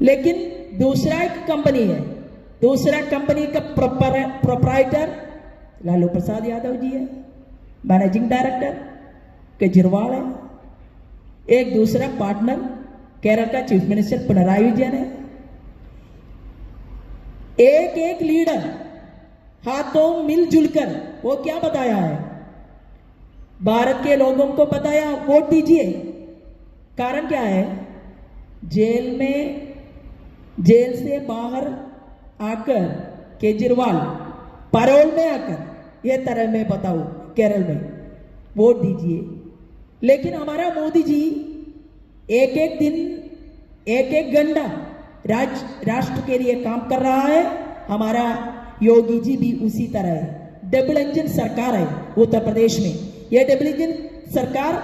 लेकिन दूसरा एक कंपनी है। दूसरा कंपनी का प्रोपराइटर लालू प्रसाद यादव जी है मैनेजिंग डायरेक्टर केजरीवाल है। एक दूसरा पार्टनर केरल का चीफ मिनिस्टर पिनराई विजयन है। एक एक लीडर हाथों मिलजुल कर वो क्या बताया है? भारत के लोगों को बताया, वोट दीजिए। कारण क्या है? जेल में जेल से बाहर आकर केजरीवाल, पैरोल में आकर, ये तरह मैं बताऊँ केरल में, वोट दीजिए। लेकिन हमारा मोदी जी एक एक दिन एक एक घंटा राज, राष्ट्र के लिए काम कर रहा है। हमारा योगी जी भी उसी तरह है। डबल इंजन सरकार है उत्तर प्रदेश में। यह डबल इंजन सरकार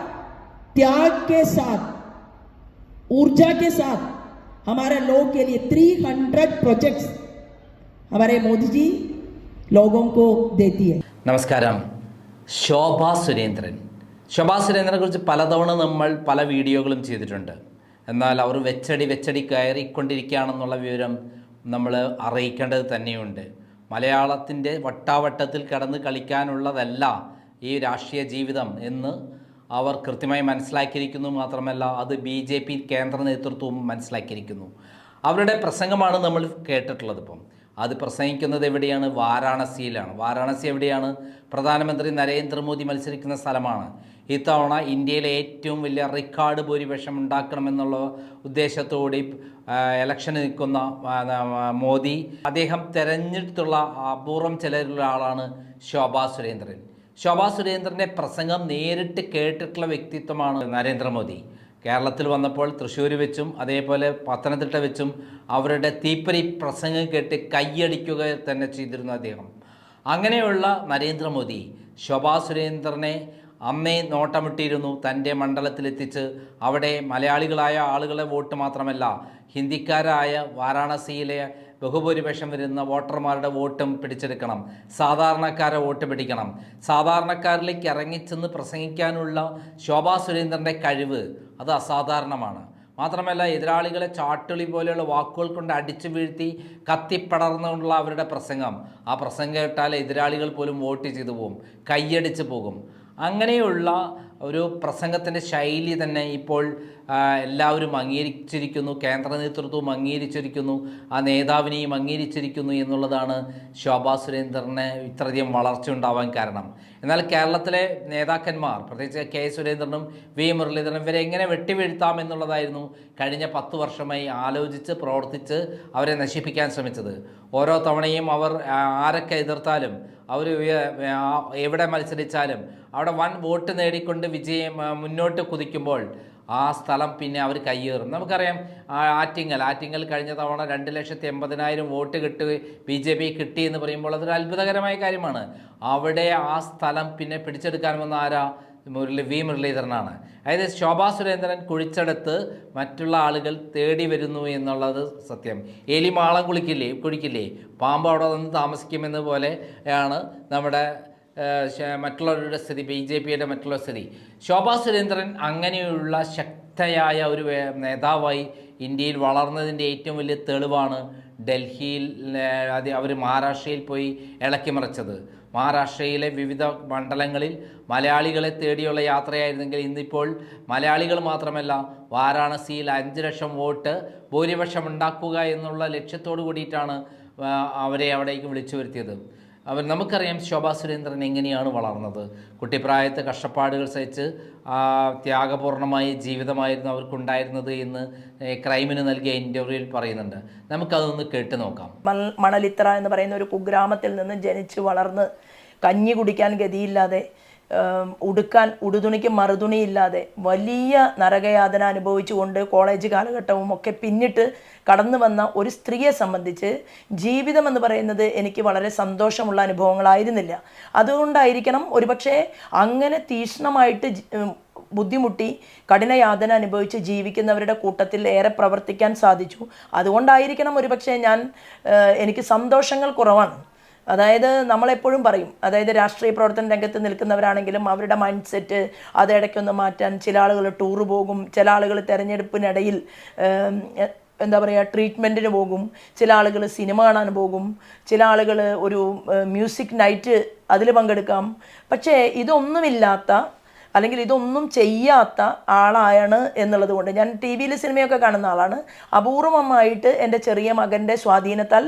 त्याग के साथ, ऊर्जा के साथ हमारे लोगों के लिए 300 प्रोजेक्ट्स हमारे मोदी जी लोगों को देती है നമസ്കാരം ശോഭ സുരേന്ദ്രൻ ശോഭ സുരേന്ദ്രനെ കുറിച്ച് പലതവണ നമ്മൾ പല വീഡിയോകളും ചെയ്തിട്ടുണ്ട് എന്നാൽ അവർ വെച്ചടി വെച്ചടി കയറിക്കൊണ്ടിരിക്കുകയാണെന്നുള്ള വിവരം നമ്മൾ അറിയിക്കേണ്ടത് തന്നെയുണ്ട് മലയാളത്തിൻ്റെ വട്ടാവട്ടത്തിൽ കടന്ന് കളിക്കാനുള്ളതല്ല ഈ രാഷ്ട്രീയ ജീവിതം എന്ന് അവർ കൃത്യമായി മനസ്സിലാക്കിയിരിക്കുന്നു മാത്രമല്ല അത് ബി ജെ പി കേന്ദ്ര നേതൃത്വവും മനസ്സിലാക്കിയിരിക്കുന്നു. അവരുടെ പ്രസംഗമാണ് നമ്മൾ കേട്ടിട്ടുള്ളത് ഇപ്പം. അത് പ്രസംഗിക്കുന്നത് എവിടെയാണ്? വാരാണസിയിലാണ്. വാരാണസി എവിടെയാണ്? പ്രധാനമന്ത്രി നരേന്ദ്രമോദി മത്സരിക്കുന്ന സ്ഥലമാണ്. ഇത്തവണ ഇന്ത്യയിലെ ഏറ്റവും വലിയ റെക്കോർഡ് ഭൂരിപക്ഷം ഉണ്ടാക്കണമെന്നുള്ള ഉദ്ദേശത്തോടെ എലക്ഷൻ നിൽക്കുന്ന മോദി. അദ്ദേഹം തെരഞ്ഞെടുത്തുള്ള അപൂർവം ചിലരിലൊരാളാണ് ശോഭാ സുരേന്ദ്രൻ. ശോഭാ സുരേന്ദ്രന്റെ പ്രസംഗം നേരിട്ട് കേട്ടിട്ടുള്ള വ്യക്തിത്വമാണ് നരേന്ദ്രമോദി. കേരളത്തിൽ വന്നപ്പോൾ തൃശ്ശൂർ വെച്ചും അതേപോലെ പത്തനംതിട്ട വെച്ചും അവരുടെ തീപ്പരി പ്രസംഗം കേട്ട് കൈയടിക്കുക തന്നെ ചെയ്തിരുന്നു അദ്ദേഹം. അങ്ങനെയുള്ള നരേന്ദ്രമോദി ശോഭാ സുരേന്ദ്രനെ അന്നേ നോട്ടമിട്ടിരുന്നു. തന്റെ മണ്ഡലത്തിലെത്തിച്ച് അവിടെ മലയാളികളായ ആളുകളെ വോട്ട് മാത്രമല്ല ഹിന്ദിക്കാരായ വാരാണസിയിലെ ബഹുഭൂരിപക്ഷം വരുന്ന വോട്ടർമാരുടെ വോട്ടും പിടിച്ചെടുക്കണം. സാധാരണക്കാരെ വോട്ട് പിടിക്കണം. സാധാരണക്കാരിലേക്ക് ഇറങ്ങിച്ചെന്ന് പ്രസംഗിക്കാനുള്ള ശോഭാ സുരേന്ദ്രന്റെ കഴിവ് അത് അസാധാരണമാണ്. മാത്രമല്ല എതിരാളികളെ ചാട്ടുളി പോലെയുള്ള വാക്കുകൾ കൊണ്ട് അടിച്ചു വീഴ്ത്തി കത്തിപ്പടർന്നുള്ള അവരുടെ പ്രസംഗം. ആ പ്രസംഗം കേട്ടാൽ എതിരാളികൾ പോലും വോട്ട് ചെയ്തു പോകും കൈയടിച്ച് പോകും. അങ്ങനെയുള്ള ഒരു പ്രസംഗത്തിന്റെ ശൈലി തന്നെ ഇപ്പോൾ എല്ലാവരും അംഗീകരിച്ചിരിക്കുന്നു കേന്ദ്ര നേതൃത്വവും അംഗീകരിച്ചിരിക്കുന്നു ആ നേതാവിനെയും അംഗീകരിച്ചിരിക്കുന്നു എന്നുള്ളതാണ് ശോഭാ സുരേന്ദ്രന് ഇത്രയധികം വളർച്ച ഉണ്ടാവാൻ കാരണം. എന്നാൽ കേരളത്തിലെ നേതാക്കന്മാർ പ്രത്യേകിച്ച് കെ സുരേന്ദ്രനും വി മുരളീധരനും ഇവരെ എങ്ങനെ വെട്ടിവീഴ്ത്താം എന്നുള്ളതായിരുന്നു കഴിഞ്ഞ പത്ത് വർഷമായി ആലോചിച്ച് പ്രവർത്തിച്ച് അവരെ നശിപ്പിക്കാൻ ശ്രമിച്ചത്. ഓരോ തവണയും അവർ ആരൊക്കെ എതിർത്താലും അവർ എവിടെ മത്സരിച്ചാലും അവിടെ വൻ വോട്ട് നേടിക്കൊണ്ട് വിജയം മുന്നോട്ട് കുതിക്കുമ്പോൾ ആ സ്ഥലം പിന്നെ അവർ കയ്യേറും. നമുക്കറിയാം ആറ്റിങ്ങൽ ആറ്റിങ്ങൽ കഴിഞ്ഞ തവണ രണ്ട് ലക്ഷത്തി എൺപതിനായിരം വോട്ട് കിട്ടി ബി ജെ പി കിട്ടി എന്ന് പറയുമ്പോൾ അതൊരു അത്ഭുതകരമായ കാര്യമാണ്. അവിടെ ആ സ്ഥലം പിന്നെ പിടിച്ചെടുക്കാൻ വന്ന ആരാ വി മുരളീധരനാണ്. അതായത് ശോഭാ സുരേന്ദ്രൻ കുഴിച്ചെടുത്ത് മറ്റുള്ള ആളുകൾ തേടി വരുന്നു എന്നുള്ളത് സത്യം. എലി മാളം കുളിക്കില്ലേ കുഴിക്കില്ലേ? പാമ്പ് അവിടെ വന്ന് താമസിക്കുമെന്ന പോലെ ആണ് നമ്മുടെ മറ്റുള്ളവരുടെ സ്ഥിതി ബി ജെ പിയുടെ മറ്റുള്ള സ്ഥിതി. ശോഭാ സുരേന്ദ്രൻ അങ്ങനെയുള്ള ശക്തയായ ഒരു നേതാവായി ഇന്ത്യയിൽ വളർന്നതിന്റെ ഏറ്റവും വലിയ തെളിവാണ് ഡൽഹിയിൽ അത് അവർ മഹാരാഷ്ട്രയിൽ പോയി ഇളക്കിമറിച്ചത് മഹാരാഷ്ട്രയിലെ വിവിധ മണ്ഡലങ്ങളിൽ മലയാളികളെ തേടിയുള്ള യാത്രയായിരുന്നെങ്കിൽ ഇന്നിപ്പോൾ മലയാളികൾ മാത്രമല്ല വാരാണസിയിൽ അഞ്ച് ലക്ഷം വോട്ട് ഭൂരിപക്ഷം ഉണ്ടാക്കുക എന്നുള്ള ലക്ഷ്യത്തോടു കൂടിയിട്ടാണ് അവരെ അവിടേക്ക് വിളിച്ചു വരുത്തിയത്. അവർ നമുക്കറിയാം ശോഭാ സുരേന്ദ്രൻ എങ്ങനെയാണ് വളർന്നത്. കുട്ടിപ്രായത്ത് കഷ്ടപ്പാടുകൾ സഹിച്ച് ത്യാഗപൂർണമായ ജീവിതമായിരുന്നു അവർക്കുണ്ടായിരുന്നത് എന്ന് ക്രൈമിന് നൽകിയ ഇന്റർവ്യൂവിൽ പറയുന്നുണ്ട്. നമുക്കതൊന്ന് കേട്ട് നോക്കാം. മണലിത്ര എന്ന് പറയുന്ന ഒരു കുഗ്രാമത്തിൽ നിന്ന് ജനിച്ച് വളർന്ന് കഞ്ഞി കുടിക്കാൻ ഗതിയില്ലാതെ ഉടുക്കാൻ ഉടുതുണിക്ക് മറുതുണിയില്ലാതെ വലിയ നരകയാതന അനുഭവിച്ചുകൊണ്ട് കോളേജ് കാലഘട്ടവും ഒക്കെ പിന്നിട്ട് കടന്നു വന്ന ഒരു സ്ത്രീയെ സംബന്ധിച്ച് ജീവിതം എന്ന് പറയുന്നത് എനിക്ക് വളരെ സന്തോഷമുള്ള അനുഭവങ്ങളായിരുന്നില്ല. അതുകൊണ്ടായിരിക്കണം ഒരുപക്ഷെ അങ്ങനെ തീക്ഷ്ണമായിട്ട് ബുദ്ധിമുട്ടി കഠിനയാതന അനുഭവിച്ച് ജീവിക്കുന്നവരുടെ കൂട്ടത്തിൽ ഏറെ പ്രവർത്തിക്കാൻ സാധിച്ചു. അതുകൊണ്ടായിരിക്കണം ഒരുപക്ഷെ ഞാൻ എനിക്ക് സന്തോഷങ്ങൾ കുറവാണ്. അതായത് നമ്മളെപ്പോഴും പറയും അതായത് രാഷ്ട്രീയ പ്രവർത്തന രംഗത്ത് നിൽക്കുന്നവരാണെങ്കിലും അവരുടെ മൈൻഡ് സെറ്റ് അത് ഇടയ്ക്കൊന്ന് മാറ്റാൻ ചില ആളുകൾ ടൂറ് പോകും ചില ആളുകൾ തിരഞ്ഞെടുപ്പിനിടയിൽ എന്താ പറയുക ട്രീറ്റ്മെന്റിന് പോകും ചില ആളുകൾ സിനിമ കാണാൻ പോകും ചില ആളുകൾ ഒരു മ്യൂസിക് നൈറ്റ് അതിൽ പങ്കെടുക്കാം. പക്ഷേ ഇതൊന്നുമില്ലാത്ത അല്ലെങ്കിൽ ഇതൊന്നും ചെയ്യാത്ത ആളായാണ് എന്നുള്ളത് കൊണ്ട് ഞാൻ ടി വിയിൽ സിനിമയൊക്കെ കാണുന്ന ആളാണ്. അപൂർവമായിട്ട് എന്റെ ചെറിയ മകന്റെ സ്വാധീനത്താൽ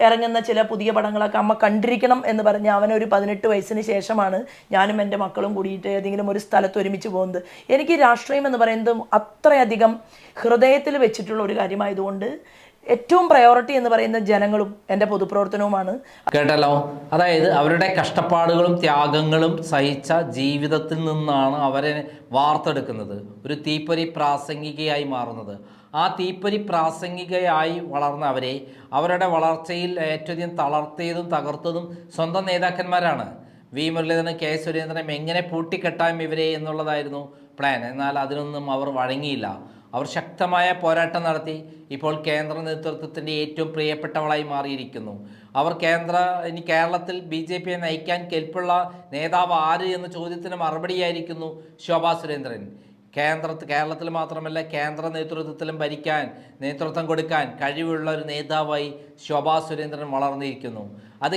ഇറങ്ങുന്ന ചില പുതിയ പടങ്ങളൊക്കെ അമ്മ കണ്ടിരിക്കണം എന്ന് പറഞ്ഞ് അവനൊരു പതിനെട്ട് വയസ്സിന് ശേഷമാണ് ഞാനും എന്റെ മക്കളും കൂടിയിട്ട് ഏതെങ്കിലും ഒരു സ്ഥലത്ത് ഒരുമിച്ച് പോകുന്നത്. എനിക്ക് രാഷ്ട്രീയം എന്ന് പറയുന്നത് അത്രയധികം ഹൃദയത്തിൽ വെച്ചിട്ടുള്ള ഒരു കാര്യമായതുകൊണ്ട് ഏറ്റവും പ്രയോറിറ്റി എന്ന് പറയുന്ന ജനങ്ങളും എന്റെ പൊതുപ്രവർത്തനവുമാണ്. കേട്ടല്ലോ? അതായത് അവരുടെ കഷ്ടപ്പാടുകളും ത്യാഗങ്ങളും സഹിച്ച ജീവിതത്തിൽ നിന്നാണ് അവരെ വാർത്തെടുക്കുന്നത്. ഒരു തീപ്പൊരി പ്രാസംഗികയായി മാറുന്നത്. ആ തീപ്പൊരി പ്രാസംഗികയായി വളർന്നവരെ അവരുടെ വളർച്ചയിൽ ഏറ്റവും തളർത്തിയതും തകർത്തതും സ്വന്തം നേതാക്കന്മാരാണ്. വി. മുരളീധരൻ കെ. സുരേന്ദ്രനും എങ്ങനെ പൂട്ടിക്കെട്ടാം ഇവരെ എന്നുള്ളതായിരുന്നു പ്ലാൻ എന്നാൽ അതിനൊന്നും അവർ വഴങ്ങിയില്ല. അവർ ശക്തമായ പോരാട്ടം നടത്തി ഇപ്പോൾ കേന്ദ്ര നേതൃത്വത്തിന്റെ ഏറ്റവും പ്രിയപ്പെട്ടവളായി മാറിയിരിക്കുന്നു. അവർ കേന്ദ്ര ഇനി കേരളത്തിൽ ബി ജെ പിയെ നയിക്കാൻ കെൽപ്പുള്ള നേതാവ് ആര് എന്ന ചോദ്യത്തിന് മറുപടിയായിരിക്കുന്നു ശോഭാ സുരേന്ദ്രൻ. കേന്ദ്ര കേരളത്തിൽ മാത്രമല്ല കേന്ദ്ര നേതൃത്വത്തിലും ഭരിക്കാൻ നേതൃത്വം കൊടുക്കാൻ കഴിവുള്ള ഒരു നേതാവായി ശോഭാ സുരേന്ദ്രൻ വളർന്നിരിക്കുന്നു. അത്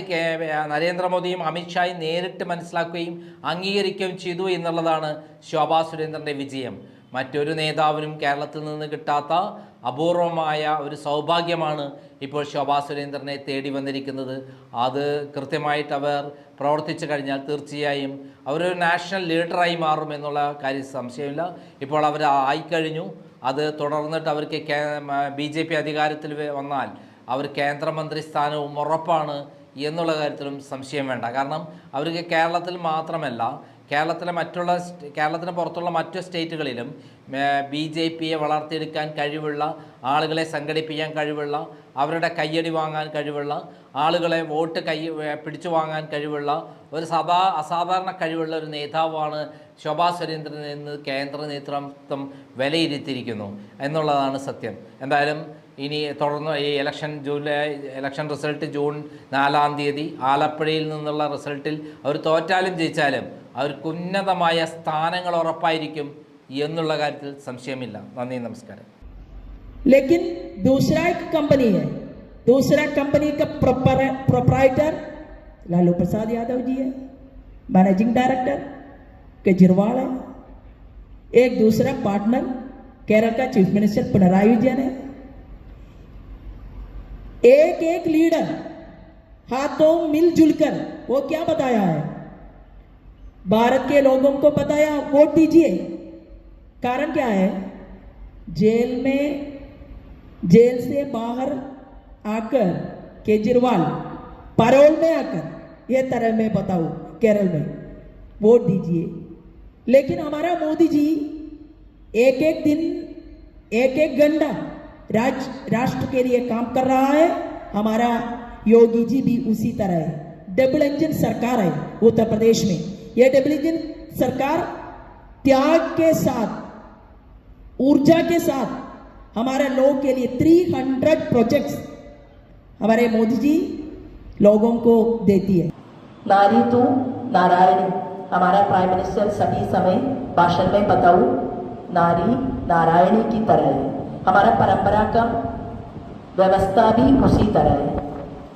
നരേന്ദ്രമോദിയും അമിത്ഷായും നേരിട്ട് മനസ്സിലാക്കുകയും അംഗീകരിക്കുകയും ചെയ്തു എന്നുള്ളതാണ് ശോഭാ സുരേന്ദ്രന്റെ വിജയം. മറ്റൊരു നേതാവിനും കേരളത്തിൽ നിന്ന് കിട്ടാത്ത അപൂർവമായ ഒരു സൗഭാഗ്യമാണ് ഇപ്പോൾ ശോഭാ സുരേന്ദ്രനെ തേടി വന്നിരിക്കുന്നത്. അത് കൃത്യമായിട്ട് അവർ പ്രവർത്തിച്ചു കഴിഞ്ഞാൽ തീർച്ചയായും അവരൊരു നാഷണൽ ലീഡറായി മാറും എന്നുള്ള കാര്യം സംശയമില്ല. ഇപ്പോൾ അവർ ആയിക്കഴിഞ്ഞു. അത് തുടർന്നിട്ട് അവർക്ക് ബി ജെ പി അധികാരത്തിൽ വന്നാൽ അവർ കേന്ദ്രമന്ത്രി സ്ഥാനവും ഉറപ്പാണ് എന്നുള്ള കാര്യത്തിലും സംശയം വേണ്ട. കാരണം അവർക്ക് കേരളത്തിൽ മാത്രമല്ല കേരളത്തിലെ മറ്റുള്ള കേരളത്തിന് പുറത്തുള്ള മറ്റു സ്റ്റേറ്റുകളിലും ബി ജെ പിയെ വളർത്തിയെടുക്കാൻ കഴിവുള്ള ആളുകളെ സംഘടിപ്പിക്കാൻ കഴിവുള്ള അവരുടെ കയ്യടി വാങ്ങാൻ കഴിവുള്ള ആളുകളെ വോട്ട് കൈ പിടിച്ചു വാങ്ങാൻ കഴിവുള്ള ഒരു സദാ അസാധാരണ കഴിവുള്ള ഒരു നേതാവാണ് ശോഭാ സുരേന്ദ്രൻ എന്ന് കേന്ദ്ര നേതൃത്വം വിലയിരുത്തിയിരിക്കുന്നു എന്നുള്ളതാണ് സത്യം. എന്തായാലും ഇനി തുടർന്ന് ഈ election July election result June നാലാം തീയതി ആലപ്പുഴയിൽ നിന്നുള്ള റിസൾട്ടിൽ അവർ തോറ്റാലും ജയിച്ചാലും അവർക്ക് ഉന്നതമായ സ്ഥാനങ്ങൾ ഉറപ്പായിരിക്കും എന്നുള്ള കാര്യത്തിൽ സംശയമില്ല നന്ദി നമസ്കാരം लेकिन दूसरा एक कंपनी है दूसरा कंपनी का प्रोपराइटर लालू प्रसाद यादव जी है मैनेजिंग डायरेक्टर केजरीवाल है एक दूसरा पार्टनर केरल का चीफ मिनिस्टर पिनराई विजयन है एक एक लीडर हाथों मिलजुल कर वो क्या बताया है भारत के लोगों को बताया वोट दीजिए। कारण क्या है? जेल में, जेल से बाहर आकर केजरीवाल, पैरोल में आकर, ये तरह मैं बताऊँ, केरल में, वोट दीजिए। लेकिन हमारा मोदी जी एक एक दिन एक एक घंटा राज, राष्ट्र के लिए काम कर रहा है। हमारा योगी जी भी उसी तरह है। डबल इंजन सरकार है उत्तर प्रदेश में। यह इंजन सरकार त्याग के साथ, ऊर्जा के साथ हमारे लोग के लिए 300 प्रोजेक्ट्स हमारे मोदी जी लोगों को देती है। नारी तू, नारायणी, हमारा प्राइम मिनिस्टर सभी समय भाषण में बताऊ, नारी, नारायणी की तरह है। हमारा परंपरा का व्यवस्था भी उसी तरह है।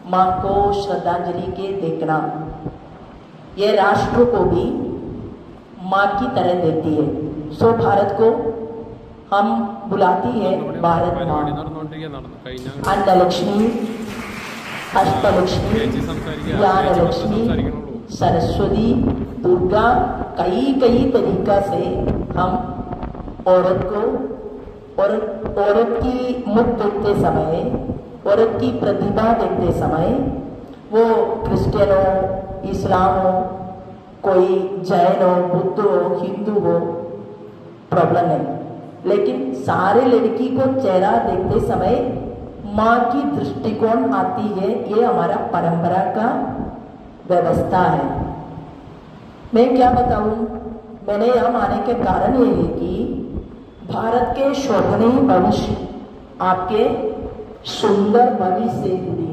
माँ को श्रद्धांजलि के देखना। ये राष्ट्र को भी माँ की तरह देती है। सो भारत को हम बुलाती है भारत माँ। अष्टलक्ष्मी अष्टलक्ष्मी, ज्ञानलक्ष्मी, सरस्वती, दुर्गा, कई कई तरीका से हम औरत को, और औरत की मुख देखते समय, औरत की प्रतिभा देखते समय वो क्रिस्टियनों इस्लाम हो, कोई जैन हो, बुद्ध हो, हिंदू हो प्रॉब्लम नहीं। लेकिन सारे लड़की को चेहरा देखते समय माँ की दृष्टिकोण आती है, ये हमारा परंपरा का व्यवस्था है। मैं क्या बताऊँ? मैंने यहाँ आने के कारण ये है कि भारत के शोभनीय भविष्य आपके सुंदर भविष्य से जुड़ी